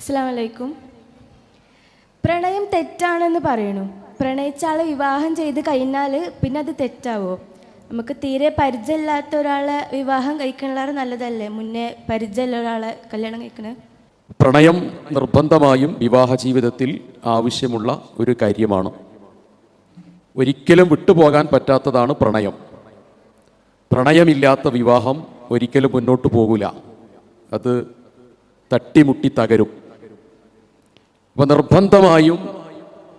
അസ്സാം വലൈക്കും പ്രണയം തെറ്റാണെന്ന് പറയണു. പ്രണയിച്ച ആളെ വിവാഹം ചെയ്ത് കഴിഞ്ഞാൽ പിന്നെ അത് തെറ്റാവോ? നമുക്ക് തീരെ പരിചയമില്ലാത്ത ഒരാളെ വിവാഹം കഴിക്കണുള്ള നല്ലതല്ലേ? മുന്നേ പരിചയമുള്ള ഒരാളെ കല്യാണം കഴിക്കണേ. പ്രണയം നിർബന്ധമായും വിവാഹ ജീവിതത്തിൽ ആവശ്യമുള്ള ഒരു കാര്യമാണ്. ഒരിക്കലും വിട്ടുപോകാൻ പറ്റാത്തതാണ് പ്രണയം. പ്രണയമില്ലാത്ത വിവാഹം ഒരിക്കലും മുന്നോട്ട് പോകില്ല അത് തട്ടിമുട്ടി തകരും. അപ്പോൾ നിർബന്ധമായും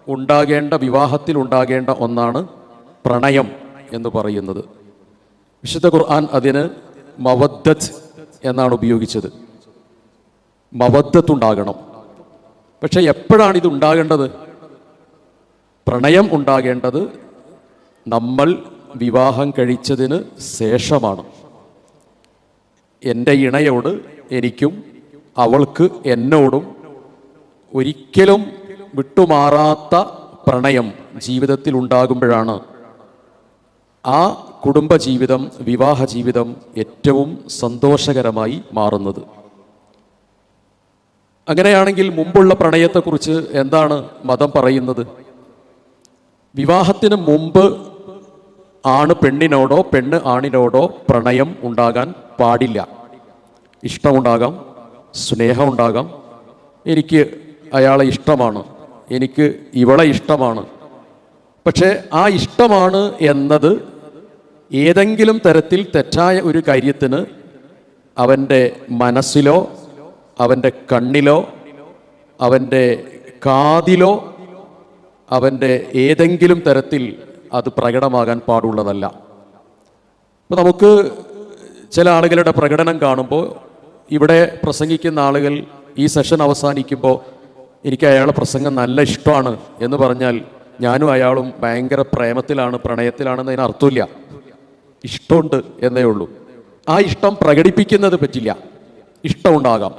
ഉണ്ടാകേണ്ട വിവാഹത്തിൽ ഉണ്ടാകേണ്ട ഒന്നാണ് പ്രണയം എന്ന് പറയുന്നത്. വിശുദ്ധ ഖുർആൻ അതിന് മവദ്ദത്ത് എന്നാണ് ഉപയോഗിച്ചത്. മവദ്ദത്ത് ഉണ്ടാകണം. പക്ഷേ എപ്പോഴാണ് ഇത് ഉണ്ടാകേണ്ടത്? പ്രണയം ഉണ്ടാകേണ്ടത് നമ്മൾ വിവാഹം കഴിച്ചതിന് ശേഷമാണ്. എന്റെ ഇണയോട് എനിക്കും അവൾക്ക് എന്നോടും ഒരിക്കലും വിട്ടുമാറാത്ത പ്രണയം ജീവിതത്തിൽ ഉണ്ടാകുമ്പോഴാണ് ആ കുടുംബജീവിതം വിവാഹ ജീവിതം ഏറ്റവും സന്തോഷകരമായി മാറുന്നത്. അങ്ങനെയാണെങ്കിൽ മുമ്പുള്ള പ്രണയത്തെക്കുറിച്ച് എന്താണ് മതം പറയുന്നത്? വിവാഹത്തിന് മുമ്പ് ആണ് പെണ്ണിനോടോ പെണ്ണ് ആണിനോടോ പ്രണയം ഉണ്ടാകാൻ പാടില്ല. ഇഷ്ടമുണ്ടാകാം സ്നേഹമുണ്ടാകാം. എനിക്ക് അയാളെ ഇഷ്ടമാണ്. എനിക്ക് ഇവളെ ഇഷ്ടമാണ്. പക്ഷേ ആ ഇഷ്ടമാണ് എന്നത് ഏതെങ്കിലും തരത്തിൽ തെറ്റായ ഒരു കാര്യത്തിന് അവന്റെ മനസ്സിലോ അവന്റെ കണ്ണിലോ അവന്റെ കാതിലോ അവന്റെ ഏതെങ്കിലും തരത്തിൽ അത് പ്രകടമാകാൻ പാടുള്ളതല്ല. ഇപ്പം നമുക്ക് ചില ആളുകളുടെ പ്രകടനം കാണുമ്പോൾ ഇവിടെ പ്രസംഗിക്കുന്ന ആളുകൾ ഈ സെഷൻ അവസാനിക്കുമ്പോൾ എനിക്ക് അയാളെ പ്രസംഗം നല്ല ഇഷ്ടമാണ് എന്ന് പറഞ്ഞാൽ ഞാനും അയാളും ഭയങ്കര പ്രേമത്തിലാണ് പ്രണയത്തിലാണെന്നതിന് അർത്ഥമില്ല. ഇഷ്ടമുണ്ട് എന്നേ ഉള്ളൂ. ആ ഇഷ്ടം പ്രകടിപ്പിക്കുന്നത് പറ്റില്ല. ഇഷ്ടമുണ്ടാകാം.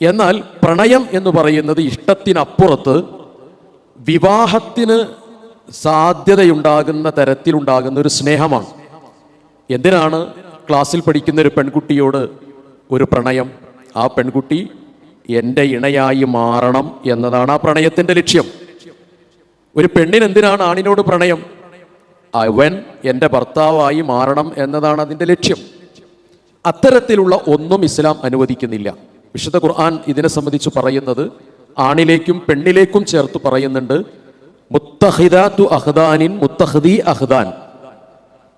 എന്നാൽ പ്രണയം എന്ന് പറയുന്നത് ഇഷ്ടത്തിനപ്പുറത്ത് വിവാഹത്തിന് സാധ്യതയുണ്ടാകുന്ന തരത്തിലുണ്ടാകുന്ന ഒരു സ്നേഹമാണ്. എന്തിനാണ് ക്ലാസ്സിൽ പഠിക്കുന്ന ഒരു പെൺകുട്ടിയോട് ഒരു പ്രണയം? ആ പെൺകുട്ടി എന്റെ ഇണയായി മാറണം എന്നതാണ് ആ പ്രണയത്തിന്റെ ലക്ഷ്യം. ഒരു പെണ്ണിന് എന്തിനാണ് ആണിനോട് പ്രണയം? അവൻ എന്റെ ഭർത്താവായി മാറണം എന്നതാണ് അതിന്റെ ലക്ഷ്യം. അത്തരത്തിലുള്ള ഒന്നും ഇസ്ലാം അനുവദിക്കുന്നില്ല. വിശുദ്ധ ഖുർആൻ ഇതിനെ സംബന്ധിച്ച് പറയുന്നത് ആണിലേക്കും പെണ്ണിലേക്കും ചേർത്ത് പറയുന്നുണ്ട് മുത്തഹിദാത്തു അഹ്ദാനിൻ മുത്തഹദി അഹ്ദാൻ.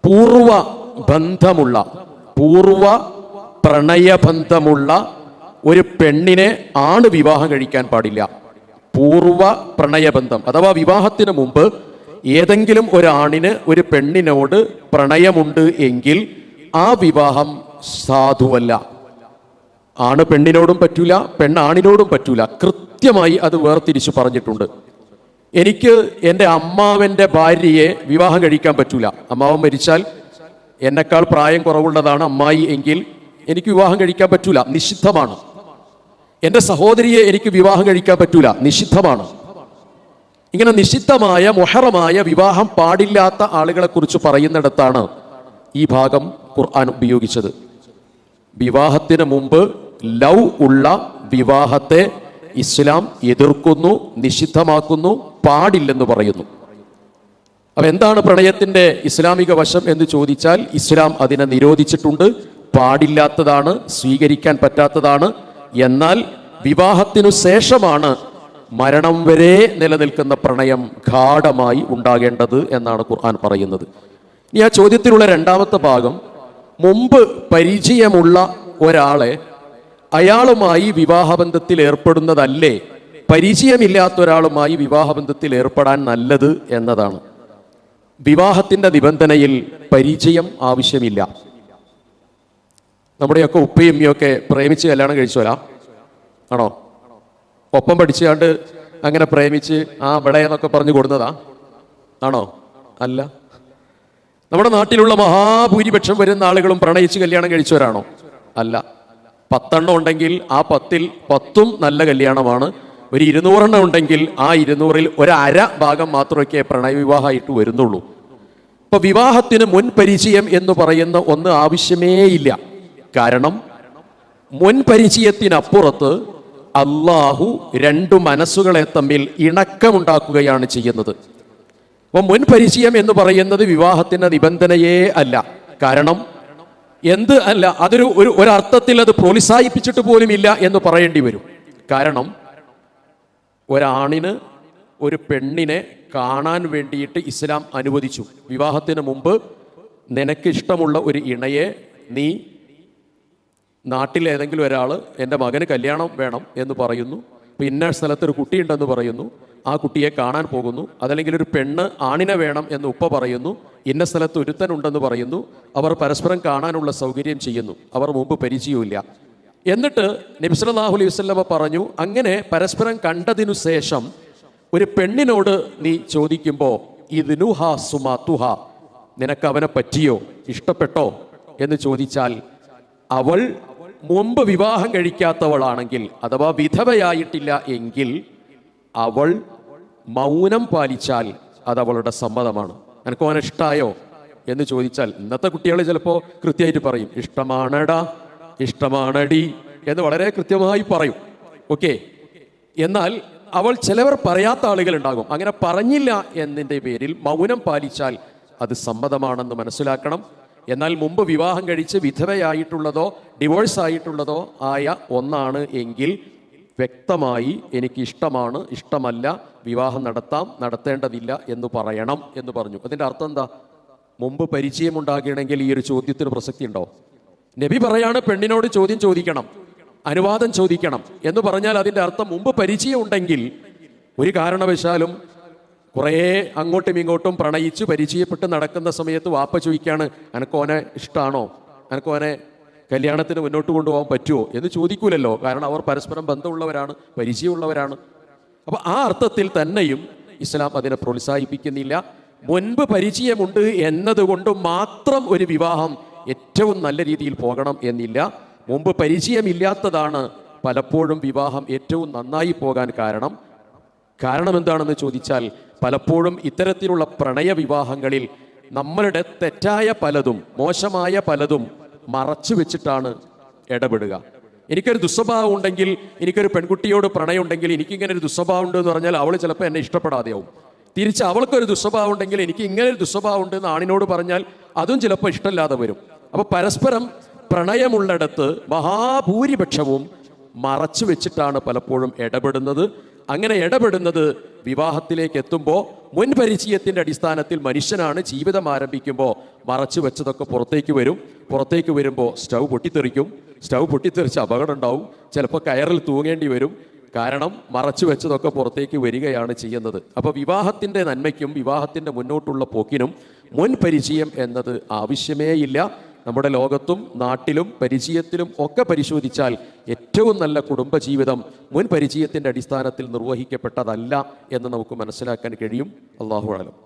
പൂർവ ബന്ധമുള്ള പൂർവ പ്രണയബന്ധമുള്ള ഒരു പെണ്ണിനെ ആണ് വിവാഹം കഴിക്കാൻ പാടില്ല. പൂർവ പ്രണയബന്ധം. അഥവാ വിവാഹത്തിന് മുമ്പ് ഏതെങ്കിലും ഒരാണിന് ഒരു പെണ്ണിനോട് പ്രണയമുണ്ട് എങ്കിൽ ആ വിവാഹം സാധുവല്ല. ആണ് പെണ്ണിനോടും പറ്റൂല പെണ്ണാണിനോടും പറ്റൂല. കൃത്യമായി അത് വേർതിരിച്ചു പറഞ്ഞിട്ടുണ്ട്. എനിക്ക് എന്റെ അമ്മാവന്റെ ഭാര്യയെ വിവാഹം കഴിക്കാൻ പറ്റൂല. അമ്മാവൻ മരിച്ചാൽ എന്നെക്കാൾ പ്രായം കുറവുള്ളതാണ് അമ്മായി എങ്കിൽ എനിക്ക് വിവാഹം കഴിക്കാൻ പറ്റൂല. നിഷിദ്ധമാണ്. എന്റെ സഹോദരിയെ എനിക്ക് വിവാഹം കഴിക്കാൻ പറ്റൂല. നിഷിദ്ധമാണ്. ഇങ്ങനെ നിഷിദ്ധമായ മൊഹറമായ വിവാഹം പാടില്ലാത്ത ആളുകളെ കുറിച്ച് പറയുന്നിടത്താണ് ഈ ഭാഗം ഖുർആൻ ഉപയോഗിച്ചത്. വിവാഹത്തിന് മുമ്പ് ലവ് ഉള്ള വിവാഹത്തെ ഇസ്ലാം എതിർക്കുന്നു നിഷിദ്ധമാക്കുന്നു പാടില്ലെന്ന് പറയുന്നു. അപ്പൊ എന്താണ് പ്രണയത്തിന്റെ ഇസ്ലാമിക വശം എന്ന് ചോദിച്ചാൽ ഇസ്ലാം അതിനെ നിരോധിച്ചിട്ടുണ്ട് പാടില്ലാത്തതാണ് സ്വീകരിക്കാൻ പറ്റാത്തതാണ് എന്നാൽ വിവാഹത്തിനു ശേഷമാണ് മരണം വരെ നിലനിൽക്കുന്ന പ്രണയം ഗാഠമായി ഉണ്ടാകേണ്ടത് എന്നാണ് ഖുർആൻ പറയുന്നത്. ഇനി ആ ചോദ്യത്തിലുള്ള രണ്ടാമത്തെ ഭാഗം മുമ്പ് പരിചയമുള്ള ഒരാളെ അയാളുമായി വിവാഹബന്ധത്തിൽ ഏർപ്പെടുന്നതല്ലേ? പരിചയമില്ലാത്ത ഒരാളുമായി വിവാഹബന്ധത്തിൽ ഏർപ്പെടാൻ നല്ലത് എന്നതാണ്. വിവാഹത്തിന്റെ നിബന്ധനയിൽ പരിചയം ആവശ്യമില്ല. നമ്മുടെയൊക്കെ ഉപ്പയും ഉമ്മയൊക്കെ പ്രേമിച്ച് കല്യാണം കഴിച്ചോലാ ആണോ? ഒപ്പം പഠിച്ചാണ്ട് അങ്ങനെ പ്രേമിച്ച് ആ ഇവിടെ എന്നൊക്കെ പറഞ്ഞു കൊടുത്തതാ ആണോ? അല്ല. നമ്മുടെ നാട്ടിലുള്ള മഹാഭൂരിപക്ഷം വരുന്ന ആളുകളും പ്രണയിച്ച് കല്യാണം കഴിച്ചവരാണോ? അല്ല. പത്തെണ്ണം ഉണ്ടെങ്കിൽ ആ പത്തിൽ പത്തും നല്ല കല്യാണമാണ്. ഒരു ഇരുന്നൂറെണ്ണം ഉണ്ടെങ്കിൽ ആ ഇരുന്നൂറിൽ ഒരു അര ഭാഗം മാത്രമൊക്കെ പ്രണയവിവാഹമായിട്ട് വരുന്നുള്ളൂ. ഇപ്പൊ വിവാഹത്തിന് മുൻ പരിചയം എന്ന് പറയുന്ന ഒന്ന് ആവശ്യമേ ഇല്ല. കാരണം മുൻ പരിചയത്തിനപ്പുറത്ത് അള്ളാഹു രണ്ടു മനസ്സുകളെ തമ്മിൽ ഇണക്കമുണ്ടാക്കുകയാണ് ചെയ്യുന്നത്. അപ്പോൾ മുൻ പരിചയം എന്ന് പറയുന്നത് വിവാഹത്തിന്റെ നിബന്ധനയേ അല്ല. കാരണം എന്ത് അല്ല അതൊരു ഒരു ഒരർത്ഥത്തിൽ അത് പ്രോത്സാഹിപ്പിച്ചിട്ട് പോലും ഇല്ല എന്ന് പറയേണ്ടി വരും. കാരണം ഒരാണിന് ഒരു പെണ്ണിനെ കാണാൻ വേണ്ടിയിട്ട് ഇസ്ലാം അനുവദിച്ചു. വിവാഹത്തിന് മുമ്പ് നിനക്ക് ഇഷ്ടമുള്ള ഒരു ഇണയെ നീ നാട്ടിൽ ഏതെങ്കിലും ഒരാൾ എന്റെ മകന് കല്യാണം വേണം എന്ന് പറയുന്നു. ഇന്ന സ്ഥലത്ത് ഒരു കുട്ടിയുണ്ടെന്ന് പറയുന്നു. ആ കുട്ടിയെ കാണാൻ പോകുന്നു. അതല്ലെങ്കിൽ ഒരു പെണ്ണ് ആണിനെ വേണം എന്ന് ഉപ്പ പറയുന്നു. ഇന്ന സ്ഥലത്ത് ഒരുത്തനുണ്ടെന്ന് പറയുന്നു. അവർ പരസ്പരം കാണാനുള്ള സൗകര്യം ചെയ്യുന്നു. അവർ മുമ്പ് പരിചയമില്ല എന്നിട്ട് നബിസ്വല്ലാഹു അലൈഹി വസ്ലമ പറഞ്ഞു അങ്ങനെ പരസ്പരം കണ്ടതിനു ശേഷം ഒരു പെണ്ണിനോട് നീ ചോദിക്കുമ്പോൾ ഇതിനുഹ തുഹ നിനക്ക് അവനെ പറ്റിയോ? ഇഷ്ടപ്പെട്ടോ? എന്ന് ചോദിച്ചാൽ അവൾ മുമ്പ് വിവാഹം കഴിക്കാത്തവളാണെങ്കിൽ അഥവാ വിധവയായിട്ടില്ല എങ്കിൽ അവൾ മൗനം പാലിച്ചാൽ അത് അവളുടെ സമ്മതമാണ്. എനിക്ക് അവനെ ഇഷ്ടായോ? എന്ന് ചോദിച്ചാൽ ഇന്നത്തെ കുട്ടികൾ ചിലപ്പോൾ കൃത്യമായിട്ട് പറയും ഇഷ്ടമാണടാ ഇഷ്ടമാണടി എന്ന് വളരെ കൃത്യമായി പറയും. ഓക്കെ? എന്നാൽ അവൾ ചിലവർ പറയാത്ത ആളുകൾ ഉണ്ടാകും. അങ്ങനെ പറഞ്ഞില്ല എന്നതിന്റെ പേരിൽ മൗനം പാലിച്ചാൽ അത് സമ്മതമാണെന്ന് മനസ്സിലാക്കണം. എന്നാൽ മുമ്പ് വിവാഹം കഴിച്ച് വിധവയായിട്ടുള്ളതോ ഡിവോഴ്സ് ആയിട്ടുള്ളതോ ആയ ഒന്നാണ് എങ്കിൽ വ്യക്തമായി എനിക്ക് ഇഷ്ടമാണ് ഇഷ്ടമല്ല വിവാഹം നടത്താം നടത്തേണ്ടതില്ല എന്ന് പറയണം എന്ന് പറഞ്ഞു. അതിന്റെ അർത്ഥം എന്താ? മുമ്പ് പരിചയമുണ്ടാകണമെങ്കിൽ ഈ ഒരു ചോദ്യത്തിന് പ്രസക്തി ഉണ്ടോ? നബി പറയാണ് പെണ്ണിനോട് ചോദ്യം ചോദിക്കണം അനുവാദം ചോദിക്കണം എന്ന് പറഞ്ഞാൽ അതിന്റെ അർത്ഥം മുമ്പ് പരിചയം ഉണ്ടെങ്കിൽ ഒരു കാരണവശാലും കുറേ അങ്ങോട്ടും ഇങ്ങോട്ടും പ്രണയിച്ച് പരിചയപ്പെട്ട് നടക്കുന്ന സമയത്ത് വാപ്പ ചോദിക്കുകയാണ് അനക്കോനെ ഇഷ്ടമാണോ അനക്കോനെ കല്യാണത്തിന് മുന്നോട്ട് കൊണ്ടുപോകാൻ പറ്റുമോ? എന്ന് ചോദിക്കൂലല്ലോ. കാരണം അവർ പരസ്പരം ബന്ധമുള്ളവരാണ് പരിചയമുള്ളവരാണ്. അപ്പോൾ ആ അർത്ഥത്തിൽ തന്നെയും ഇസ്ലാം അതിനെ പ്രോത്സാഹിപ്പിക്കുന്നില്ല. മുൻപ് പരിചയമുണ്ട് എന്നതുകൊണ്ട് മാത്രം ഒരു വിവാഹം ഏറ്റവും നല്ല രീതിയിൽ പോകണം എന്നില്ല. മുമ്പ് പരിചയമില്ലാത്തതാണ് പലപ്പോഴും വിവാഹം ഏറ്റവും നന്നായി പോകാൻ കാരണം. കാരണം എന്താണെന്ന് ചോദിച്ചാൽ പലപ്പോഴും ഇത്തരത്തിലുള്ള പ്രണയ വിവാഹങ്ങളിൽ നമ്മളുടെ തെറ്റായ പലതും മോശമായ പലതും മറച്ചു വെച്ചിട്ടാണ് ഇടപെടുക. എനിക്കൊരു ദുസ്വഭാവം ഉണ്ടെങ്കിൽ എനിക്കൊരു പെൺകുട്ടിയോട് പ്രണയം ഉണ്ടെങ്കിൽ എനിക്കിങ്ങനെ ഒരു ദുസ്വഭാവം ഉണ്ട് എന്ന് പറഞ്ഞാൽ അവൾ ചിലപ്പോൾ എന്നെ ഇഷ്ടപ്പെടാതെയാവും. തിരിച്ച് അവൾക്കൊരു ദുസ്വഭാവം ഉണ്ടെങ്കിൽ എനിക്ക് ഇങ്ങനെ ഒരു ദുസ്വഭാവം ഉണ്ട് എന്ന് ആണിനോട് പറഞ്ഞാൽ അതും ചിലപ്പോൾ ഇഷ്ടമില്ലാതെ വരും. അപ്പോൾ പരസ്പരം പ്രണയമുള്ളിടത്ത് മഹാഭൂരിപക്ഷവും മറച്ചു വെച്ചിട്ടാണ് പലപ്പോഴും ഇടപെടുന്നത്. അങ്ങനെ ഇടപെടുന്നത് വിവാഹത്തിലേക്ക് എത്തുമ്പോൾ മുൻ പരിചയത്തിന്റെ അടിസ്ഥാനത്തിൽ മനുഷ്യനാണ് ജീവിതം ആരംഭിക്കുമ്പോൾ മറച്ചു വെച്ചതൊക്കെ പുറത്തേക്ക് വരും. പുറത്തേക്ക് വരുമ്പോൾ സ്റ്റൗ പൊട്ടിത്തെറിക്കും. സ്റ്റൗ പൊട്ടിത്തെറിച്ച് അപകടം ഉണ്ടാവും. ചിലപ്പോൾ കയറിൽ തൂങ്ങേണ്ടി വരും. കാരണം മറച്ചു വെച്ചതൊക്കെ പുറത്തേക്ക് വരികയാണ് ചെയ്യുന്നത്. അപ്പോൾ വിവാഹത്തിന്റെ നന്മയ്ക്കും വിവാഹത്തിന്റെ മുന്നോട്ടുള്ള പോക്കിനും മുൻ പരിചയം എന്നത് ആവശ്യമേയില്ല. നമ്മുടെ ലോകത്തും നാട്ടിലും പരിചയത്തിലും ഒക്കെ പരിശോധിച്ചാൽ ഏറ്റവും നല്ല കുടുംബജീവിതം മുൻ പരിചയത്തിന്റെ അടിസ്ഥാനത്തിൽ നിർവഹിക്കപ്പെട്ടതല്ല എന്ന് നമുക്ക് മനസ്സിലാക്കാൻ കഴിയും. അള്ളാഹു ആലം